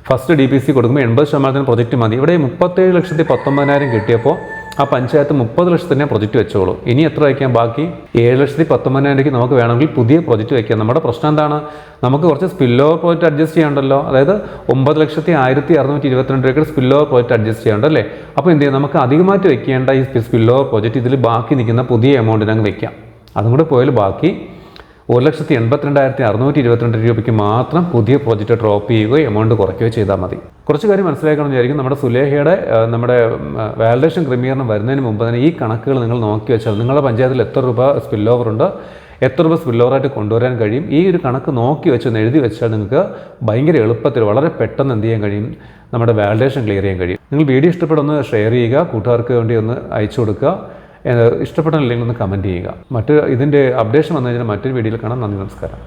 ഫസ്റ്റ് ഡി പി സി കൊടുക്കുമ്പോൾ എൺപത് ശതമാനത്തിന് പ്രൊജക്റ്റ് മതി. ഇവിടെ മുപ്പത്തേഴ് ലക്ഷത്തി പത്തൊമ്പതിനായിരം കിട്ടിയപ്പോൾ ആ പഞ്ചായത്ത് മുപ്പത് ലക്ഷത്തിനെ പ്രൊജക്റ്റ് വെച്ചോളൂ. ഇനി എത്ര വയ്ക്കാം ബാക്കി? ഏഴ് ലക്ഷത്തി പത്തൊമ്പതിനായിരം രൂപയ്ക്ക് നമുക്ക് വേണമെങ്കിൽ പുതിയ പ്രൊജക്റ്റ് വയ്ക്കാം. നമ്മുടെ പ്രശ്നം എന്താണ്? നമുക്ക് കുറച്ച് സ്പില്ലോ പ്രോജക്റ്റ് അഡ്ജസ്റ്റ് ചെയ്യാണ്ടല്ലോ. അതായത് ഒമ്പത് ലക്ഷത്തി ആയിരത്തി അറുന്നൂറ്റി ഇരുപത്തിരണ്ട് രൂപയ്ക്ക് സ്പില്ലോ പ്രോജക്റ്റ് അഡ്ജസ്റ്റ് ചെയ്യാണ്ടല്ലേ അപ്പോൾ എന്ത് ചെയ്യാം? നമുക്ക് അധികമായിട്ട് വെക്കേണ്ട ഈ സ്പില്ലോ പ്രോജക്റ്റ് ഇതിൽ ബാക്കി നിൽക്കുന്ന പുതിയ എമൗണ്ടിന് അങ്ങ് വെക്കാം അതും കൂടെ പോയാൽ ബാക്കി ഒരു ലക്ഷത്തി എൺപത്തിരണ്ടായിരത്തി അറുന്നൂറ്റി ഇരുപത്തിരണ്ട് രൂപയ്ക്ക് മാത്രം പുതിയ പ്രോജക്റ്റ് ഡ്രോപ്പ് ചെയ്യുകയോ എമൗണ്ട് കുറയ്ക്കുകയോ ചെയ്താൽ മതി. കുറച്ച് കാര്യം മനസ്സിലാക്കണം വിചാരിക്കും നമ്മുടെ സുലേഹയുടെ നമ്മുടെ വാലിഡേഷൻ ക്രമീകരണം വരുന്നതിന് മുമ്പ് തന്നെ ഈ കണക്കുകൾ നിങ്ങൾ നോക്കി വെച്ചാൽ നിങ്ങളുടെ പഞ്ചായത്തിൽ എത്ര രൂപ സ്പിൽ ഓവർ ഉണ്ട് എത്ര രൂപ സ്പിൽ ഓവറായിട്ട് കൊണ്ടുവരാൻ കഴിയും ഈ ഒരു കണക്ക് നോക്കി വെച്ച് എഴുതി വെച്ചാൽ നിങ്ങൾക്ക് ഭയങ്കര എളുപ്പത്തിൽ വളരെ പെട്ടെന്ന് എന്ത് ചെയ്യാൻ കഴിയും നമ്മുടെ വാലിഡേഷൻ ക്ലിയർ ചെയ്യാൻ കഴിയും. നിങ്ങൾ വീഡിയോ ഇഷ്ടപ്പെടുന്ന ഷെയർ ചെയ്യുക കൂട്ടുകാർക്ക് വേണ്ടി ഒന്ന് അയച്ചു കൊടുക്കുക. ഇഷ്ടപ്പെട്ടില്ലെങ്കിൽ ഒന്ന് കമന്റ് ചെയ്യുക. മറ്റ് ഇതിന്റെ അപ്ഡേഷൻ വന്നു കഴിഞ്ഞാൽ മറ്റൊരു വീഡിയോയിൽ കാണാം. നന്ദി നമസ്കാരം.